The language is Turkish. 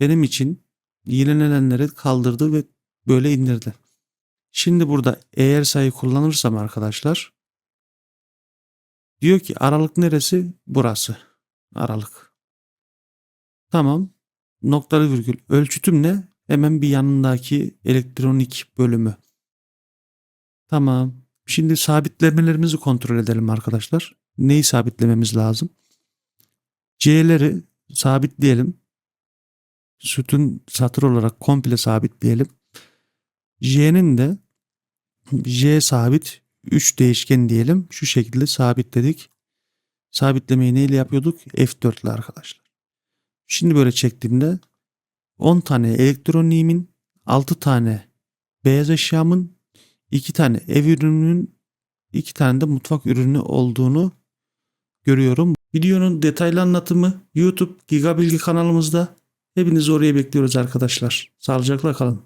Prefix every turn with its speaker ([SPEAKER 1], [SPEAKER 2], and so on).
[SPEAKER 1] benim için yenilenenleri kaldırdı ve böyle indirdi. Şimdi burada eğer sayı kullanırsam arkadaşlar diyor ki aralık neresi? Burası. Aralık. Tamam. Noktalı virgül. Ölçütüm ne? Hemen bir yanındaki elektronik bölümü. Tamam. Şimdi sabitlemelerimizi kontrol edelim arkadaşlar. Neyi sabitlememiz lazım? C'leri sabitleyelim. Sütun satır olarak komple sabitleyelim. J'nin de J sabit 3 değişken diyelim. Şu şekilde sabitledik. Sabitlemeyi neyle yapıyorduk? F4 ile arkadaşlar. Şimdi böyle çektiğimde 10 tane elektroniğimin 6 tane beyaz eşyamın 2 tane ev ürününün 2 tane de mutfak ürünü olduğunu görüyorum. Videonun detaylı anlatımı YouTube Giga Bilgi kanalımızda. Hepinizi oraya bekliyoruz arkadaşlar. Sağlıcakla kalın.